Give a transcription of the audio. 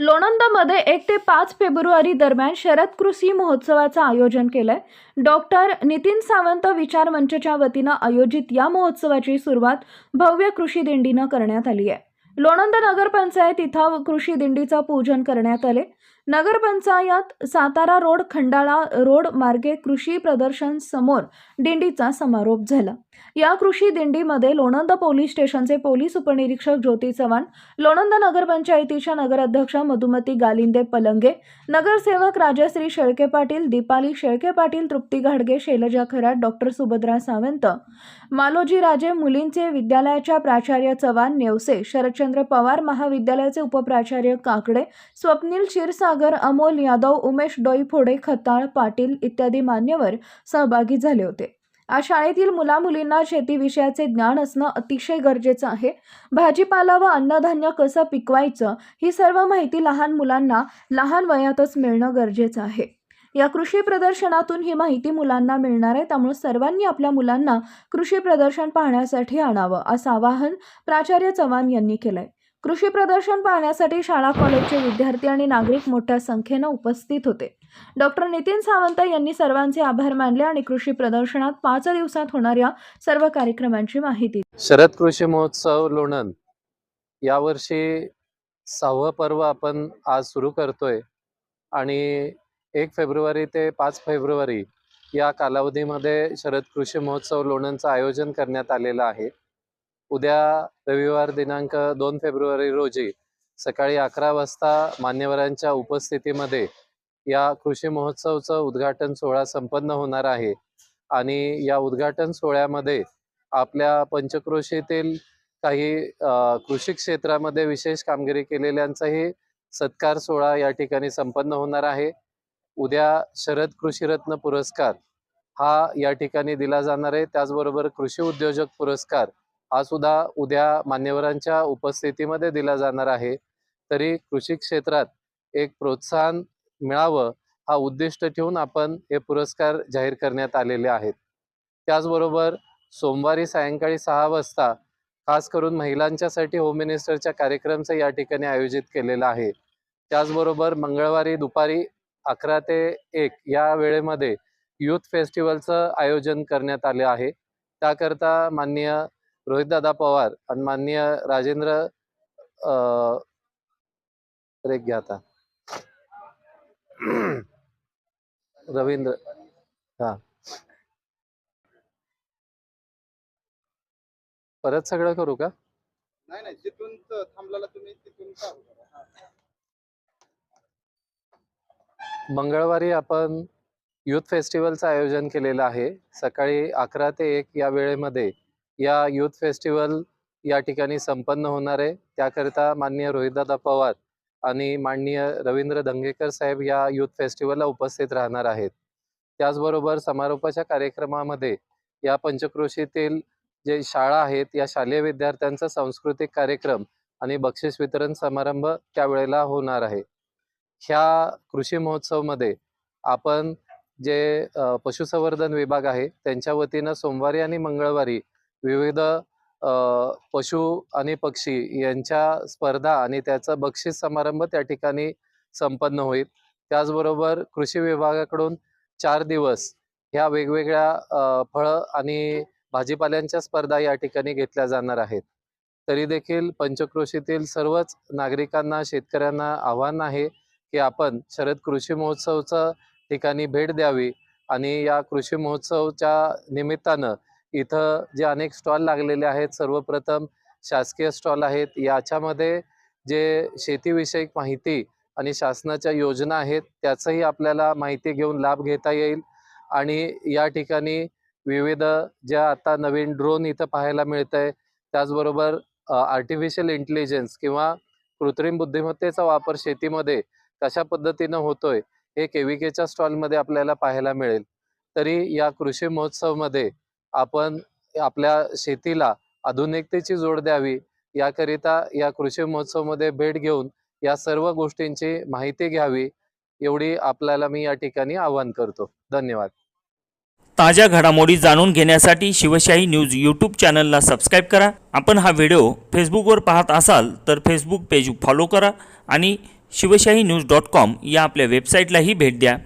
लोणंदमध्ये एक ते पाच फेब्रुवारी दरम्यान शरद कृषी महोत्सवाचं आयोजन केलंय. डॉक्टर नितीन सावंत विचार मंचच्या वतीनं आयोजित या महोत्सवाची सुरुवात भव्य कृषी दिंडीनं करण्यात आली आहे. लोणंद नगरपंचायत इथं कृषी दिंडीचं पूजन करण्यात आले नगरपंचायत सातारा रोड खंडाळा रोड मार्गे कृषी प्रदर्शन समोर दिंडीचा समारोप झाला. या कृषी दिंडीमध्ये लोणंद पोलीस स्टेशनचे पोलीस उपनिरीक्षक ज्योती चव्हाण लोणंद नगरपंचायतीच्या नगराध्यक्ष मधुमती गालिंदे पलंगे नगरसेवक राजश्री शेळके पाटील दीपाली शेळके पाटील तृप्ती घाडगे शैलजा खरात डॉक्टर सुभद्रा सावंत मालोजी राजे मुलींचे विद्यालयाच्या प्राचार्य चव्हाण नेवसे शरदचंद्र पवार महाविद्यालयाचे उपप्राचार्य काकडे स्वप्नील क्षीरसागर अमोल यादव उमेश डोईफोडे खताळ पाटील इत्यादी मान्यवर सहभागी झाले होते. आज शाळेतील मुलामुलींना शेतीविषयाचे ज्ञान असणं अतिशय गरजेचं आहे. भाजीपाला व अन्नधान्य कसं पिकवायचं ही सर्व माहिती लहान मुलांना लहान वयातच मिळणं गरजेचं आहे. या कृषी प्रदर्शनातून ही माहिती मुलांना मिळणार आहे त्यामुळे सर्वांनी आपल्या मुलांना कृषी प्रदर्शन पाहण्यासाठी आणावं असं आवाहन प्राचार्य चव्हाण यांनी केलंय. कृषी प्रदर्शन पाहण्यासाठी शाळा कॉलेजचे विद्यार्थी आणि नागरिक मोठ्या संख्येनं उपस्थित होते. डॉक्टर नितीन सावंत यांनी सर्वांचे आभार मानले आणि कृषी प्रदर्शनात पाच दिवसात होणाऱ्या सर्व कार्यक्रमांची माहिती शरद कृषी महोत्सव लोणंद. यावर्षी सहावं पर्व आपण आज सुरू करतोय आणि एक फेब्रुवारी ते पाच फेब्रुवारी या कालावधीमध्ये शरद कृषी महोत्सव लोणंदचं आयोजन करण्यात आलेलं आहे. उद्या रविवार दिनांक दोन फेब्रुवारी रोजी सकाळी अकरा वाजता मान्यवरांच्या उपस्थितीमध्ये या कृषी महोत्सवचं उद्घाटन सोहळा संपन्न होणार आहे. आणि या उद्घाटन सोहळ्यामध्ये आपल्या पंचक्रोशीतील काही कृषी क्षेत्रामध्ये विशेष कामगिरी केलेल्यांचाही सत्कार सोहळा या ठिकाणी संपन्न होणार आहे. उद्या शरद कृषीरत्न पुरस्कार हा या ठिकाणी दिला जाणार आहे. त्याचबरोबर कृषी उद्योजक पुरस्कार हा सुद्धा उद्या मान्यवरांच्या उपस्थितीमध्ये दिला जाणार आहे. तरी कृषी क्षेत्रात एक प्रोत्साहन मिळावं हा उद्दिष्ट ठेवून आपण हे पुरस्कार जाहीर करण्यात आलेले आहेत. त्याचबरोबर सोमवारी सायंकाळी सहा वाजता खास करून महिलांच्यासाठी होम मिनिस्टरच्या कार्यक्रमचं या ठिकाणी आयोजित केलेला आहे. त्याचबरोबर मंगळवारी दुपारी अकरा ते एक या वेळेमध्ये युथ फेस्टिवलचं आयोजन करण्यात आले आहे. त्याकरता माननीय रोहितदादा पवार आणि माननीय राजेंद्र ब्रेक घ्या आता. रवींद्र हा. परत सगळं करू का? नाही नाही जिथून त- थांबलेला तुम्ही तिथून. मंगळवारी आपण युथ फेस्टिवलचं आयोजन केलेलं आहे. सकाळी अकरा ते एक या वेळेमध्ये या युथ फेस्टिवल या ठिकाणी संपन्न होणार आहे. त्याकरिता माननीय रोहितदादा पवार आणि माननीय रवींद्र दंगेकर साहेब या युथ फेस्टिवलला उपस्थित राहणार आहेत. त्याचबरोबर समारोपाच्या कार्यक्रमामध्ये या पंचक्रोशीतील जे शाळा आहेत या शालेय विद्यार्थ्यांचा सांस्कृतिक कार्यक्रम आणि बक्षीस वितरण समारंभ त्यावेळेला होणार आहे. ह्या कृषी महोत्सवमध्ये आपण जे पशुसंवर्धन विभाग आहे त्यांच्या वतीनं सोमवारी आणि मंगळवारी विविध पशु आणि पक्षी यांच्या स्पर्धा आणि त्याचा बक्षीस समारंभ त्या ठिकाणी संपन्न होईल. त्याचबरोबर कृषी विभागाकडून चार दिवस ह्या वेगवेगळ्या फळं आणि भाजीपाल्यांच्या स्पर्धा या ठिकाणी घेतल्या जाणार आहेत. तरी देखील पंचक्रोशीतील सर्वच नागरिकांना शेतकऱ्यांना आव्हान आहे की आपण शरद कृषी महोत्सवचं ठिकाणी भेट द्यावी आणि या कृषी महोत्सवच्या निमित्तानं इथं जे अनेक स्टॉल लागलेले आहेत सर्वप्रथम शासकीय स्टॉल आहेत. याच्यामध्ये जे शेतीविषयक माहिती आणि शासनाच्या योजना आहेत त्याचंही आपल्याला माहिती घेऊन लाभ घेता येईल. आणि या ठिकाणी विविध ज्या आता नवीन ड्रोन इथं पाहायला मिळत आहे त्याचबरोबर आर्टिफिशियल इंटेलिजन्स किंवा कृत्रिम बुद्धिमत्तेचा वापर शेतीमध्ये कशा पद्धतीनं होतोय हे केविकेच्या स्टॉलमध्ये आपल्याला पाहायला मिळेल. तरी या कृषी महोत्सवमध्ये आपण आपल्या शेतीला आधुनिकतेची जोड द्यावी याकरिता या कृषी महोत्सवमध्ये भेट घेऊन या सर्व गोष्टींची माहिती घ्यावी एवढी आपल्याला मी या ठिकाणी आवाहन करतो. धन्यवाद. ताज्या घडामोडी जाणून घेण्यासाठी शिवशाही न्यूज यूट्यूब चॅनलला सबस्क्राईब करा. आपण हा व्हिडिओ फेसबुकवर पाहत असाल तर फेसबुक पेज फॉलो करा आणि शिवशाही न्यूज डॉट कॉम या आपल्या वेबसाईटलाही भेट द्या.